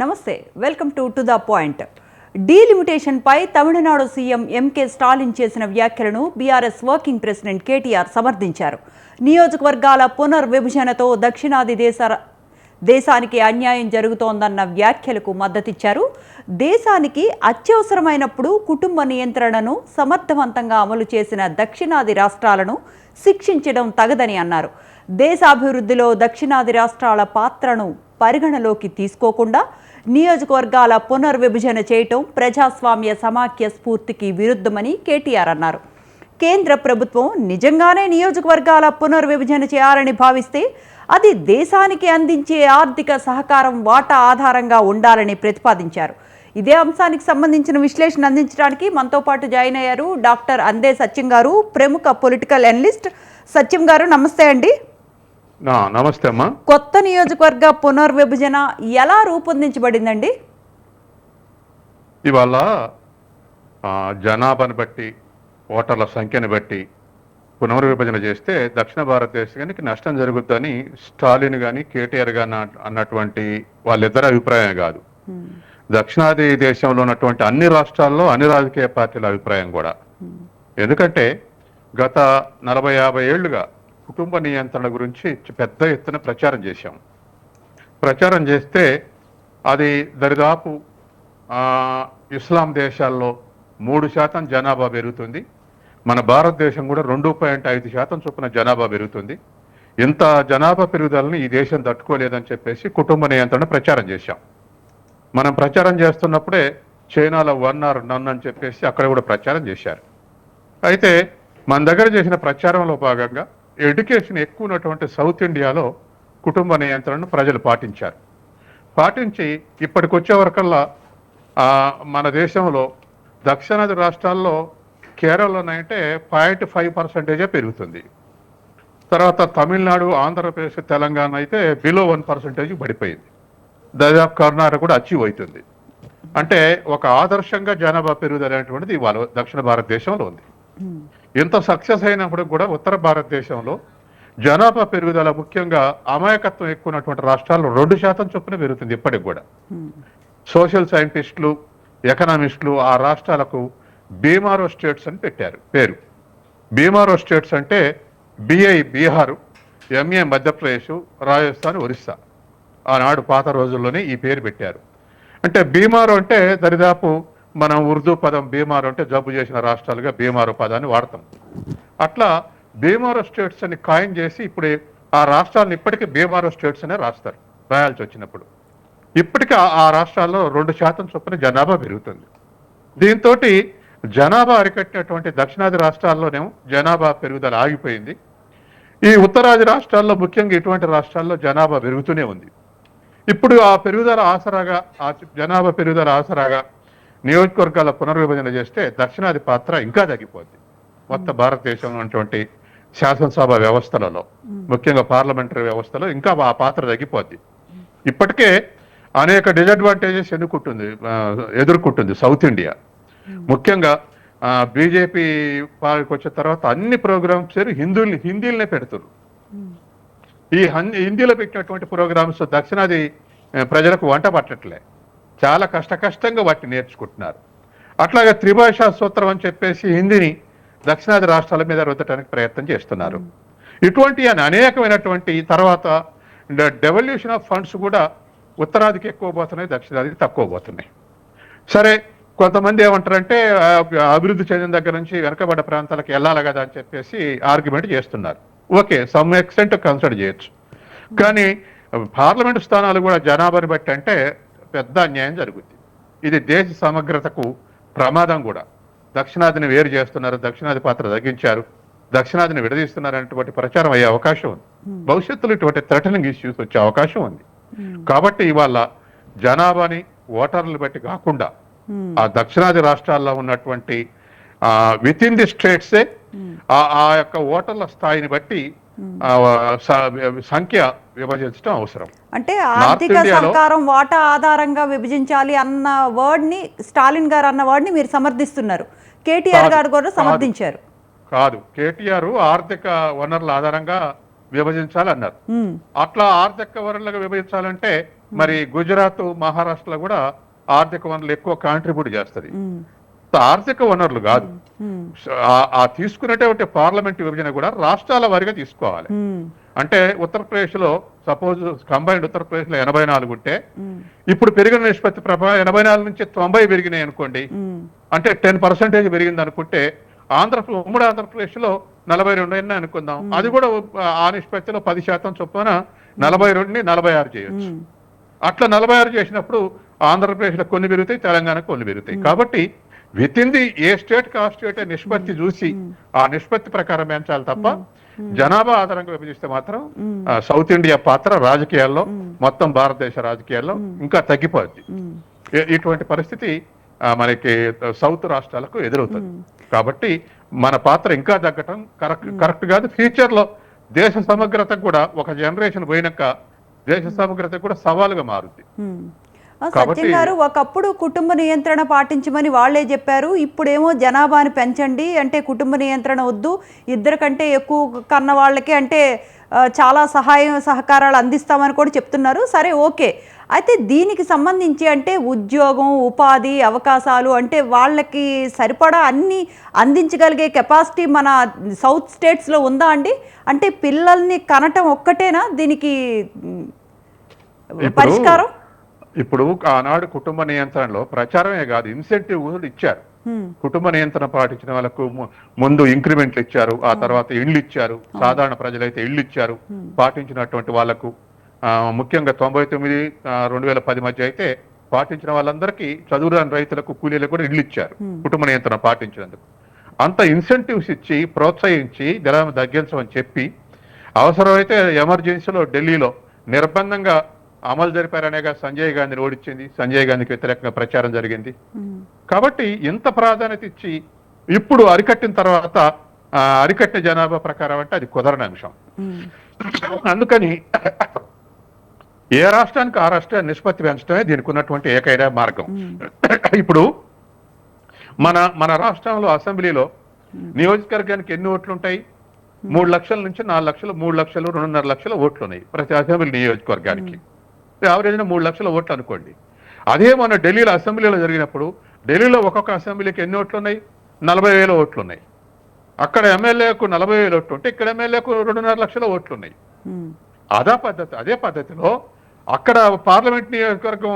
నమస్తే welcome to to the point. డీలిమిటేషన్పై Tamil Nadu CM MK Stalin చేసిన వ్యాఖ్యలను బీఆర్ఎస్ వర్కింగ్ ప్రెసిడెంట్ కేటీఆర్ సమర్థించారు. నియోజకవర్గాల పునర్విభజనతో దక్షిణాది దేశ దేశానికి అన్యాయం జరుగుతోందన్న వ్యాఖ్యలకు మద్దతిచ్చారు. దేశానికి అత్యవసరమైనప్పుడు కుటుంబ నియంత్రణను సమర్థవంతంగా అమలు చేసిన దక్షిణాది రాష్ట్రాలను శిక్షించడం తగదని అన్నారు. దేశాభివృద్ధిలో దక్షిణాది రాష్ట్రాల పాత్రను పరిగణలోకి తీసుకోకుండా నియోజకవర్గాల పునర్విభజన చేయటం ప్రజాస్వామ్య సమాఖ్య స్ఫూర్తికి విరుద్ధమని కేటీఆర్ అన్నారు. కేంద్ర ప్రభుత్వం నిజంగానే నియోజకవర్గాల పునర్విభజన చేయాలని భావిస్తే అది దేశానికి అందించే ఆర్థిక సహకారం వాటా ఆధారంగా ఉండాలని ప్రతిపాదించారు. ఇదే అంశానికి సంబంధించిన విశ్లేషణ అందించడానికి మనతో పాటు జాయిన్ అయ్యారు డాక్టర్ అందే సత్యం గారు ప్రముఖ పొలిటికల్ అనలిస్ట్ సత్యం గారు. నమస్తే అండి. నమస్తే అమ్మా. కొత్త నియోజకవర్గ పునర్విభజన ఎలా రూపొందించబడిందండి? ఇవాళ జనాభాను బట్టి ఓటర్ల సంఖ్యను బట్టి పునర్విభజన చేస్తే దక్షిణ భారతదేశానికి నష్టం జరుగుద్దని స్టాలిన్ కానీ కేటీఆర్ కానీ అన్నటువంటి వాళ్ళిద్దరి అభిప్రాయం కాదు. దక్షిణాది దేశంలో ఉన్నటువంటి అన్ని రాష్ట్రాల్లో అన్ని రాజకీయ పార్టీల అభిప్రాయం కూడా. ఎందుకంటే గత నలభై యాభై ఏళ్ళుగా కుటుంబ నియంత్రణ గురించి పెద్ద ఎత్తున ప్రచారం చేశాం. ప్రచారం చేస్తే అది దరిదాపు ఇస్లాం దేశాల్లో మూడు శాతం జనాభా పెరుగుతుంది. మన భారతదేశం కూడా రెండు పాయింట్ ఐదు శాతం చొప్పున జనాభా పెరుగుతుంది. ఇంత జనాభా పెరుగుదలని ఈ దేశం తట్టుకోలేదని చెప్పేసి కుటుంబ నియంత్రణ ప్రచారం చేశాం. మనం ప్రచారం చేస్తున్నప్పుడే చైనాలో వన్ ఆర్ నన్ అని చెప్పేసి అక్కడ కూడా ప్రచారం చేశారు. అయితే మన దగ్గర చేసిన ప్రచారంలో భాగంగా ఎడ్యుకేషన్ ఎక్కువ ఉన్నటువంటి సౌత్ ఇండియాలో కుటుంబ నియంత్రణను ప్రజలు పాటించారు. పాటించి ఇప్పటికొచ్చే వరకల్లా మన దేశంలో దక్షిణాది రాష్ట్రాల్లో కేరళలోనైతే పాయింట్ ఫైవ్ పర్సెంటేజే పెరుగుతుంది. తర్వాత తమిళనాడు ఆంధ్రప్రదేశ్ తెలంగాణ అయితే బిలో వన్ పర్సెంటేజ్ పడిపోయింది. దాదాపు కర్ణాటక కూడా అచీవ్ అవుతుంది. అంటే ఒక ఆదర్శంగా జనాభా పెరుగుదల అనేటువంటిది ఇవాళ దక్షిణ భారతదేశంలో ఉంది. ఇంత సక్సెస్ అయినప్పుడు కూడా ఉత్తర భారతదేశంలో జనాభా పెరుగుదల ముఖ్యంగా అమాయకత్వం ఎక్కువ ఉన్నటువంటి రాష్ట్రాల్లో రెండు శాతం చొప్పున పెరుగుతుంది ఇప్పటికి కూడా. సోషల్ సైంటిస్టులు ఎకనామిస్టులు ఆ రాష్ట్రాలకు బీమారో స్టేట్స్ అని పెట్టారు పేరు. బీమారో స్టేట్స్ అంటే B I Bihar MA Madhya Pradesh Rajasthan Orissa. ఆనాడు పాత రోజుల్లోనే ఈ పేరు పెట్టారు. అంటే బీమారు అంటే దరిదాపు మనం ఉర్దూ పదం బీమారు అంటే జబ్బు చేసిన రాష్ట్రాలుగా బీమారు పదాన్ని వాడతాం. అట్లా బీమారో స్టేట్స్ అని కాయిన్ చేసి ఇప్పుడు ఆ రాష్ట్రాలను ఇప్పటికీ బీమారో స్టేట్స్ అనే రాస్తారు రాయాల్సి వచ్చినప్పుడు. ఇప్పటికీ ఆ రాష్ట్రాల్లో రెండు శాతం చొప్పున జనాభా పెరుగుతుంది. దీంతో జనాభా అరికట్టినటువంటి దక్షిణాది రాష్ట్రాల్లోనేమో జనాభా పెరుగుదల ఆగిపోయింది. ఈ ఉత్తరాది రాష్ట్రాల్లో ముఖ్యంగా ఇటువంటి రాష్ట్రాల్లో జనాభా పెరుగుతూనే ఉంది. ఇప్పుడు ఆ పెరుగుదల ఆసరాగా ఆ జనాభా పెరుగుదల ఆసరాగా నియోజకవర్గాల పునర్విభజన చేస్తే దక్షిణాది పాత్ర ఇంకా తగ్గిపోద్ది. మొత్తం భారతదేశంలో ఉన్నటువంటి శాసనసభ వ్యవస్థలలో ముఖ్యంగా పార్లమెంటరీ వ్యవస్థలో ఇంకా ఆ పాత్ర తగ్గిపోద్ది. ఇప్పటికే అనేక డిసడ్వాంటేజెస్ ఎన్నుకుంటుంది ఎదుర్కొంటుంది సౌత్ ఇండియా. ముఖ్యంగా బీజేపీ పాలనకు వచ్చిన తర్వాత అన్ని ప్రోగ్రామ్స్ హిందువుల్ని హిందీలనే పెడుతున్నారు ఈ హిందీలో పెట్టినటువంటి ప్రోగ్రామ్స్ దక్షిణాది ప్రజలకు వంట పట్టట్లే. చాలా కష్ట కష్టంగా వాటిని నేర్చుకుంటున్నారు. అట్లాగే త్రిభాషా సూత్రం అని చెప్పేసి హిందీని దక్షిణాది రాష్ట్రాల మీద రుద్దటానికి ప్రయత్నం చేస్తున్నారు. ఇటువంటి అని అనేకమైనటువంటి తర్వాత డెవల్యూషన్ ఆఫ్ ఫండ్స్ కూడా ఉత్తరాదికి ఎక్కువ పోతున్నాయి దక్షిణాదికి తక్కువ పోతున్నాయి. సరే కొంతమంది ఏమంటారంటే అభివృద్ధి చెందిన దగ్గర నుంచి వెనకబడ్డ ప్రాంతాలకు వెళ్ళాలి కదా అని చెప్పేసి ఆర్గ్యుమెంట్ చేస్తున్నారు. ఓకే సమ్ ఎక్స్టెంట్ కన్సిడర్ చేయొచ్చు. కానీ పార్లమెంట్ స్థానాలు కూడా జనాభాని బట్టి అంటే పెద్ద అన్యాయం జరుగుద్ది. ఇది దేశ సమగ్రతకు ప్రమాదం కూడా. దక్షిణాదిని వేరు చేస్తున్నారు దక్షిణాది పాత్ర తగ్గించారు దక్షిణాదిని విడదీస్తున్నారు అనేటువంటి ప్రచారం అయ్యే అవకాశం ఉంది. భవిష్యత్తులో ఇటువంటి థ్రెటనింగ్ ఇష్యూస్ వచ్చే అవకాశం ఉంది. కాబట్టి ఇవాళ జనాభాని ఓటర్లు బట్టి కాకుండా ఆ దక్షిణాది రాష్ట్రాల్లో ఉన్నటువంటి విత్ ఇన్ ది స్టేట్సే ఆ ఆ యొక్క ఓటర్ల స్థాయిని బట్టి సంఖ్య విభజించడం అవసరం. అంటే ఆర్థిక సహకారం వాటా ఆధారంగా విభజించాలి అన్న వర్డ్ని స్టాలిన్ గారు అన్న వర్డ్ని మీరు సమర్థిస్తున్నారు. కేటీఆర్ గారు కూడా. సమర్థించారు. కాదు. కేటీఆర్ ఆర్థిక వనరుల ఆధారంగా విభజించాలన్నారు. ఉమ్, అట్లా ఆర్థిక వనరులుగా విభజించాలంటే మరి గుజరాత్ మహారాష్ట్రలో కూడా ఆర్థిక వనరులు ఎక్కువ కాంట్రిబ్యూట్ చేస్తుంది. ఆర్థిక వనరులు కాదు. ఆ- తీసుకునేటువంటి పార్లమెంట్ విభజన కూడా రాష్ట్రాల వారిగా తీసుకోవాలి. అంటే ఉత్తరప్రదేశ్లో సపోజ్ కంబైన్డ్ ఉత్తరప్రదేశ్లో ఎనభై నాలుగు ఉంటే ఇప్పుడు పెరిగిన నిష్పత్తి ప్రభావం ఎనభై నాలుగు నుంచి తొంభై పెరిగినాయి అనుకోండి. అంటే టెన్ పర్సెంటేజ్ పెరిగింది అనుకుంటే ఆంధ్ర ఉమ్మడి ఆంధ్రప్రదేశ్లో నలభై రెండు అయినా అనుకుందాం. అది కూడా ఆ నిష్పత్తిలో పది శాతం చొప్పున నలభై రెండుని నలభై ఆరు చేయొచ్చు. అట్లా నలభై ఆరు చేసినప్పుడు ఆంధ్రప్రదేశ్లో కొన్ని పెరుగుతాయి తెలంగాణకు కొన్ని పెరుగుతాయి. కాబట్టి within the A state కా స్టేట్ నిష్పత్తి చూసి ఆ నిష్పత్తి ప్రకారం పెంచాలి తప్ప జనాభా ఆధారంగా విభజిస్తే మాత్రం ఆ, సౌత్ ఇండియా పాత్ర రాజకీయాల్లో మొత్తం భారతదేశ రాజకీయాల్లో ఇంకా తగ్గిపోద్ది. ఇటువంటి పరిస్థితి ఆ, మనకి సౌత్ రాష్ట్రాలకు ఎదురవుతుంది. కాబట్టి మన పాత్ర ఇంకా తగ్గటం కరెక్ట్ కరెక్ట్ కాదు. ఫ్యూచర్లో దేశ సమగ్రత కూడా ఒక జనరేషన్ పోయినాక దేశ సమగ్రత కూడా సవాలుగా మారుద్ది. ఆ, సత్యం గారు ఒకప్పుడు కుటుంబ నియంత్రణ పాటించమని వాళ్ళే చెప్పారు. ఇప్పుడేమో జనాభాని పెంచండి అంటే కుటుంబ నియంత్రణ వద్దు. ఇద్దరు కంటే ఎక్కువ కన్న వాళ్ళకి అంటే చాలా సహాయం సహకారాలు అందిస్తామని కూడా చెప్తున్నారు. సరే ఓకే. అయితే దీనికి సంబంధించి అంటే ఉద్యోగం ఉపాధి అవకాశాలు అంటే వాళ్ళకి సరిపడా అన్ని అందించగలిగే కెపాసిటీ మన సౌత్ స్టేట్స్లో ఉందా అండి? అంటే పిల్లల్ని కనటం ఒక్కటేనా దీనికి పరిష్కారం? ఇప్పుడు ఆనాడు కుటుంబ నియంత్రణలో ప్రచారమే కాదు ఇన్సెంటివ్ కూడా ఇచ్చారు. కుటుంబ నియంత్రణ పాటించిన వాళ్ళకు ముందు ఇంక్రిమెంట్లు ఇచ్చారు ఆ తర్వాత ఇళ్ళు ఇచ్చారు సాధారణ ప్రజలైతే ఇళ్ళు ఇచ్చారు పాటించినటువంటి వాళ్ళకు ఆ, ముఖ్యంగా తొంభై తొమ్మిది రెండు వేల పది మధ్య అయితే పాటించిన వాళ్ళందరికీ చదువురాని రైతులకు కూలీలకు కూడా ఇళ్ళు ఇచ్చారు కుటుంబ నియంత్రణ పాటించినందుకు. అంత ఇన్సెంటివ్స్ ఇచ్చి ప్రోత్సహించి జనాభా తగ్గించమని చెప్పి అవసరమైతే ఎమర్జెన్సీలో ఢిల్లీలో నిర్బంధంగా అమలు జరిపారనేగా సంజయ్ గాంధీని ఓడించింది. సంజయ్ గాంధీకి వ్యతిరేకంగా ప్రచారం జరిగింది. కాబట్టి ఇంత ప్రాధాన్యత ఇచ్చి ఇప్పుడు అరికట్టిన తర్వాత ఆ, అరికట్టిన జనాభా ప్రకారం అంటే అది కుదరని అంశం. అందుకని ఏ రాష్ట్రానికి ఆ రాష్ట్రాన్ని నిష్పత్తి పెంచడమే దీనికి ఉన్నటువంటి ఏకైన మార్గం. ఇప్పుడు మన మన రాష్ట్రంలో అసెంబ్లీలో నియోజకవర్గానికి ఎన్ని ఓట్లు ఉంటాయి? మూడు లక్షల నుంచి నాలుగు లక్షలు మూడు లక్షలు రెండున్నర లక్షల ఓట్లు ఉన్నాయి ప్రతి అసెంబ్లీ నియోజకవర్గానికి. యావరేజ్న మూడు లక్షల ఓట్లు అనుకోండి. అదే మన ఢిల్లీలో అసెంబ్లీలో జరిగినప్పుడు ఢిల్లీలో ఒక్కొక్క అసెంబ్లీకి ఎన్ని ఓట్లు ఉన్నాయి నలభై వేల ఓట్లు ఉన్నాయి అక్కడ ఎమ్మెల్యేకు నలభై వేల ఓట్లు ఉంటే ఇక్కడ ఎమ్మెల్యేకు రెండున్నర లక్షల ఓట్లు ఉన్నాయి. అదే పద్ధతి అదే పద్ధతిలో అక్కడ పార్లమెంట్ నియోజకవర్గం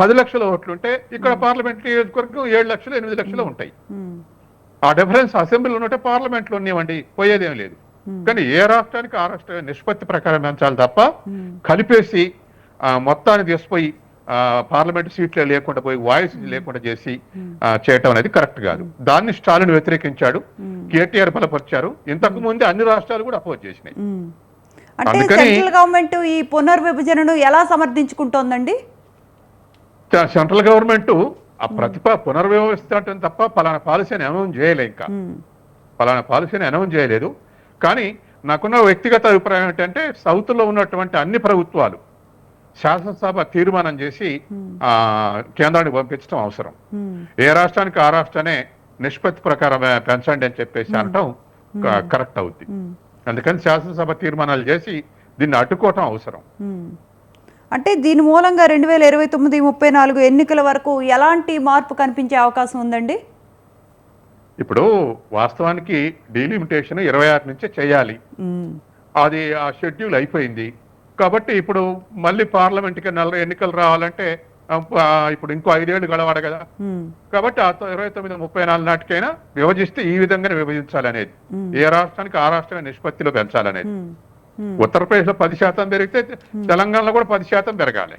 పది లక్షల ఓట్లు ఉంటే ఇక్కడ పార్లమెంట్ నియోజకవర్గం ఏడు లక్షలు ఎనిమిది లక్షలు ఉంటాయి. ఆ డిఫరెన్స్ అసెంబ్లీలో ఉంటే పార్లమెంట్లో ఉన్నామండి పోయేదేం లేదు. కానీ ఏ రాష్ట్రానికి ఆ రాష్ట్ర నిష్పత్తి ప్రకారం పెంచాలి తప్ప కలిపేసి మొత్తాన్ని తీసుకుపోయి ఆ, పార్లమెంట్ సీట్లే లేకుండా పోయి వాయిస్ లేకుండా చేసి చేయటం అనేది కరెక్ట్ కాదు. దాన్ని స్టాలిన్ వ్యతిరేకించాడు. కేటీఆర్ బలపరిచారు. ఇంతకు ముందే అన్ని రాష్ట్రాలు కూడా అపోజ్ చేసినాయి. అంటే సెంట్రల్ గవర్నమెంట్ ఈ పునర్విభజనను ఎలా సమర్థించుకుంటోందండి? సెంట్రల్ గవర్నమెంట్ ఆ ప్రతిభ పునర్వ్యవస్థించడం తప్ప పలానా పాలసీని అనౌన్స్ చేయలే ఇంకా. పలానా పాలసీని అనౌన్స్ చేయలేదు. కానీ నాకున్న వ్యక్తిగత అభిప్రాయం ఏంటంటే సౌత్లో ఉన్నటువంటి అన్ని ప్రభుత్వాలు శాసనసభ తీర్మానం చేసి ఆ కేంద్రానికి పంపించడం అవసరం. మ్మ్. ఏ రాష్ట్రానికి ఆ రాష్ట్రానే నిష్పత్తి ప్రకారం పెంచండి అని చెప్పేసి అనటం క- కరెక్ట్ అవుద్ది. అందుకని శాసనసభ తీర్మానాలు చేసి దీన్ని అడ్డుకోవటం అవసరం. అంటే దీని మూలంగా రెండు వేల ఇరవై తొమ్మిది ముప్పై నాలుగు ఎన్నికల వరకు ఎలాంటి మార్పు కనిపించే అవకాశం ఉందండి? ఇప్పుడు వాస్తవానికి డీలిమిటేషన్ ఇరవై ఆరు నుంచే చేయాలి. అది ఆ షెడ్యూల్ అయిపోయింది. కాబట్టి ఇప్పుడు మళ్ళీ పార్లమెంట్కి నెల ఎన్నికలు రావాలంటే ఇప్పుడు ఇంకో ఐదేళ్ళు గడవాడు కదా. కాబట్టి ఆ ఇరవై తొమ్మిది ముప్పై నాలుగు నాటికైనా విభజిస్తే ఈ విధంగానే విభజించాలనేది ఏ రాష్ట్రానికి ఆ రాష్ట్రమే నిష్పత్తిలో పెంచాలనేది. ఉత్తరప్రదేశ్లో పది శాతం పెరిగితే తెలంగాణలో కూడా పది శాతం పెరగాలి.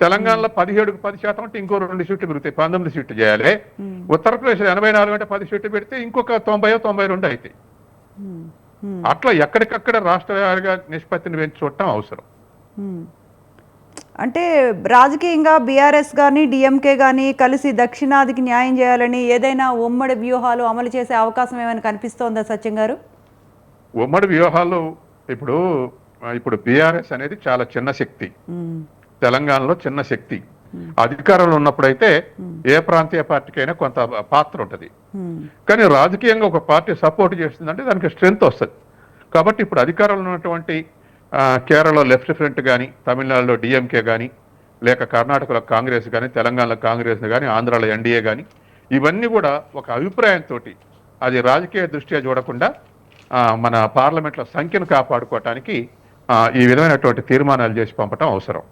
తెలంగాణలో పదిహేడుకు పది శాతం అంటే ఇంకో రెండు సీట్లు పెరుగుతాయి పంతొమ్మిది సీట్లు చేయాలి ఉత్తరప్రదేశ్ ఎనభై నాలుగు అంటే పది సీట్లు పెడితే ఇంకొక తొంభై తొంభై రెండు అవుతాయి. మ్మ్. అట్లా ఎక్కడికక్కడ రాష్ట్ర నిష్పత్తిని పెంచి చూడటం అవసరం. అంటే రాజకీయంగా బీఆర్ఎస్ కానీ డిఎంకే కానీ కలిసి దక్షిణాదికి న్యాయం చేయాలని ఏదైనా ఉమ్మడి వ్యూహాలు అమలు చేసే అవకాశం ఏమైనా కనిపిస్తోందా సత్యం గారు? ఉమ్మడి వ్యూహాలు ఇప్పుడు ఇప్పుడు బీఆర్ఎస్ అనేది చాలా చిన్న శక్తి. తెలంగాణలో చిన్న శక్తి. అధికారంలో ఉన్నప్పుడైతే ఏ ప్రాంతీయ పార్టీకైనా కొంత పాత్ర ఉంటుంది. కానీ రాజకీయంగా ఒక పార్టీ సపోర్ట్ చేస్తుందంటే దానికి స్ట్రెంగ్త్ వస్తుంది. కాబట్టి ఇప్పుడు అధికారంలో ఉన్నటువంటి కేరళలో లెఫ్ట్ ఫ్రంట్ కానీ తమిళనాడులో డిఎంకే కానీ లేక కర్ణాటకలో కాంగ్రెస్ కానీ తెలంగాణలో కాంగ్రెస్ కానీ ఆంధ్రాలో ఎన్డీఏ కానీ ఇవన్నీ కూడా ఒక అభిప్రాయంతో అది రాజకీయ దృష్ట్యా చూడకుండా మన పార్లమెంట్లో సంఖ్యను కాపాడుకోవటానికి ఈ విధమైనటువంటి తీర్మానాలు చేసి పంపటం అవసరం.